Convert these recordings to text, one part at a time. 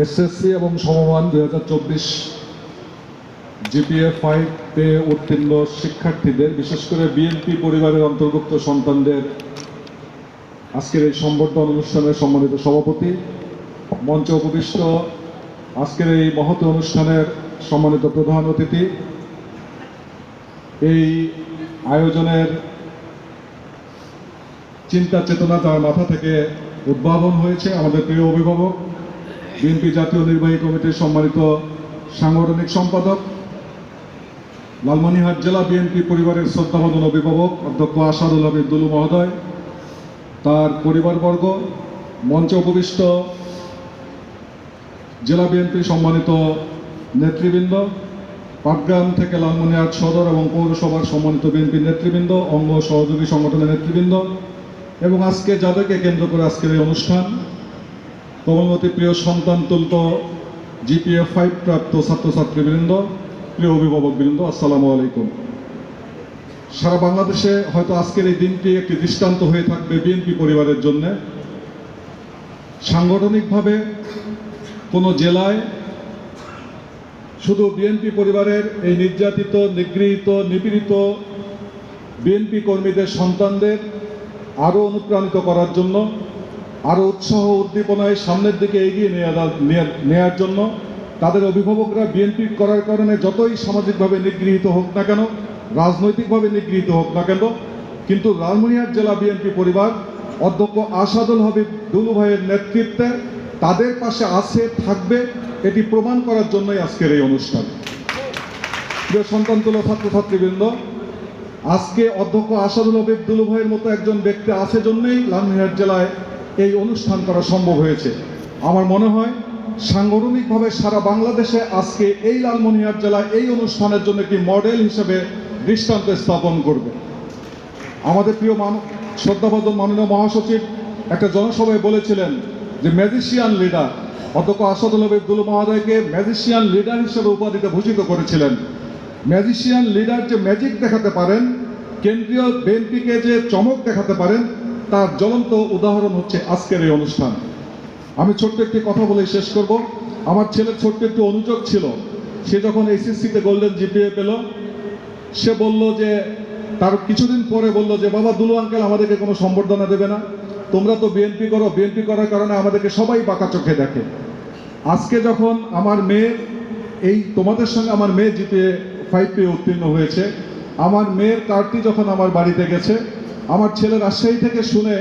SSC এবং সমমান দুই হাজার চব্বিশ জিপিএ ফাইভ উত্তীর্ণ শিক্ষার্থীদের, বিশেষ করে বিএনপি পরিবারের অন্তর্ভুক্ত সন্তানদের, আজকের এই সংবর্ধনা অনুষ্ঠানের সম্মানিত সভাপতি, মঞ্চ উপবিষ্ট আজকের এই মহৎ অনুষ্ঠানের সম্মানিত প্রধান অতিথি, এই আয়োজনের চিন্তা চেতনা তার মাথা থেকে উদ্ভাবন হয়েছে। আমাদের প্রিয় অভিভাবক বিএনপি জাতীয় নির্বাহী কমিটির সম্মানিত সাংগঠনিক সম্পাদক, লালমনিরহাট জেলা বিএনপি পরিবারের শ্রদ্ধাভাজন অভিভাবক অধ্যক্ষ আসাদুল হাবিব দুলু মহোদয়, তার পরিবারবর্গ, মঞ্চে উপবিষ্ট জেলা বিএনপি সম্মানিত নেতৃবৃন্দ, পাটগ্রাম থেকে লালমনিরহাট সদর এবং পৌরসভার সম্মানিত বিএনপি নেতৃবৃন্দ, অঙ্গ সহযোগী সংগঠনের নেতৃবৃন্দ এবং আজকে যাদেরকে কেন্দ্র করে আজকের এই অনুষ্ঠান কমলমতি প্রিয় সন্তান তুলত জিপিএ ফাইভ প্রাপ্ত ছাত্রছাত্রীবৃন্দ, প্রিয় অভিভাবকবৃন্দ আসসালামু আলাইকুম। সারা বাংলাদেশে হয়তো আজকের এই দিনটি একটি দৃষ্টান্ত হয়ে থাকবে বিএনপি পরিবারের জন্য। সাংগঠনিকভাবে কোনো জেলায় শুধু বিএনপি পরিবারের এই নির্যাতিত, নিগৃহীত, নিপীড়িত বিএনপি কর্মীদের সন্তানদের আরও অনুপ্রাণিত করার জন্য আরও উৎসাহ উদ্দীপনায় সামনের দিকে এগিয়ে নেওয়া- নেয়া- নেয়ার জন্য তাদের অভিভাবকরা বিএনপি করার কারণে যতই সামাজিকভাবে নিগৃহীত হোক না কেন, রাজনৈতিকভাবে নিগৃহীত হোক না কেন, কিন্তু লালমনিরহাট জেলা বিএনপি পরিবার অধ্যক্ষ আসাদুল হাবিব দুলু ভাইয়ের নেতৃত্বে তাদের পাশে আছে, থাকবে, এটি প্রমাণ করার জন্যই আজকের এই অনুষ্ঠান। প্রিয় সন্তান তুলো ছাত্রছাত্রীবৃন্দ, আজকে অধ্যক্ষ আসাদুল হবিব দুলু ভাইয়ের মতো একজন ব্যক্তি আছে জন্যই লালমিহাট জেলায় এই অনুষ্ঠান করা সম্ভব হয়েছে। আমার মনে হয়, সাংগঠনিকভাবে সারা বাংলাদেশে আজকে এই লালমনিরহাট জেলায় এই অনুষ্ঠানের জন্য একটি মডেল হিসেবে দৃষ্টান্ত স্থাপন করবে। আমাদের প্রিয় মান, শ্রদ্ধাভাজন মাননীয় মহাসচিব একটা জনসভায় বলেছিলেন যে ম্যাজিশিয়ান লিডার, অধ্যক্ষ আসাদুল হবিব মহাদয়কে মহোদয়কে ম্যাজিশিয়ান লিডার হিসেবে উপাধিতে ভূষিত করেছিলেন। ম্যাজিশিয়ান লিডার যে ম্যাজিক দেখাতে পারেন, কেন্দ্রীয় বিএনপিকে যে চমক দেখাতে পারেন তার জ্বলন্ত উদাহরণ হচ্ছে আজকের এই অনুষ্ঠান। আমি ছোট্ট একটি কথা বলে শেষ করব। আমার ছেলের ছোট্ট একটি অনুযোগ ছিল। সে যখন এসএসসিতে গোল্ডেন জিপিএ পেল, সে বলল যে, তার কিছুদিন পরে বলল যে, বাবা, দুলু আঙ্কেল আমাদেরকে কোনো সম্বর্ধনা দেবে না। তোমরা তো বিএনপি করো। বিএনপি করার কারণে আমাদেরকে সবাই বাঁকা চোখে দেখে। আজকে যখন আমার মেয়ে, এই তোমাদের সঙ্গে আমার মেয়ে জিতে ফাইভ পেয়ে উত্তীর্ণ হয়েছে, আমার মেয়ের কার্ডটি যখন আমার বাড়িতে গেছে আমার ছেলে রাজশাহী থেকে শুনে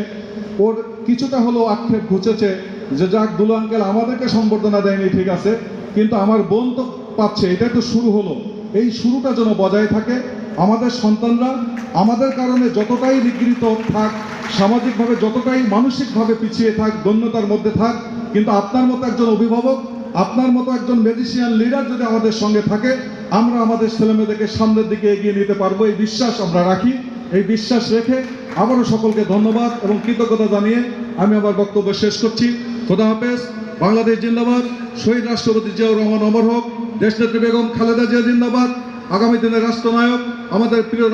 ওর কিছুটা হলেও আক্ষেপ ঘুচেছে যে, যাক, দুলু আঙ্কেল, আমাদেরকে সম্বর্ধনা দেয়নি, ঠিক আছে? কিন্তু আমার বোন তো পাচ্ছে, এটা তো শুরু হলো। এই শুরুটা যেন বজায় থাকে, আমাদের সন্তানরা আমাদের কারণে যতটাই নিগৃহীত থাক, সামাজিকভাবে যতটাই মানসিকভাবে পিছিয়ে থাক দন্যতার মধ্যে থাক, কিন্তু আপনার মতো একজন অভিভাবক, আপনার মতো একজন ম্যাজিশিয়ান লিডার যদি আমাদের সঙ্গে থাকে, আমরা আমাদের ছেলেমেয়েদেরকে সামনের দিকে এগিয়ে নিতে পারব, এই বিশ্বাস আমরা রাখি। এই বিশ্বাস রেখে আবারও সকলকে ধন্যবাদ এবং কৃতজ্ঞতা জানিয়ে আমি আমার বক্তব্য শেষ করছি। খোদা হাফেজ। বাংলাদেশ জিন্দাবাদ। শহীদ রাষ্ট্রপতি জিয়াউর রহমান অমর হোক। দেশনেত্রী বেগম খালেদা জিয়া জিন্দাবাদ। আগামী দিনের রাষ্ট্রনায়ক, আমাদের প্রিয়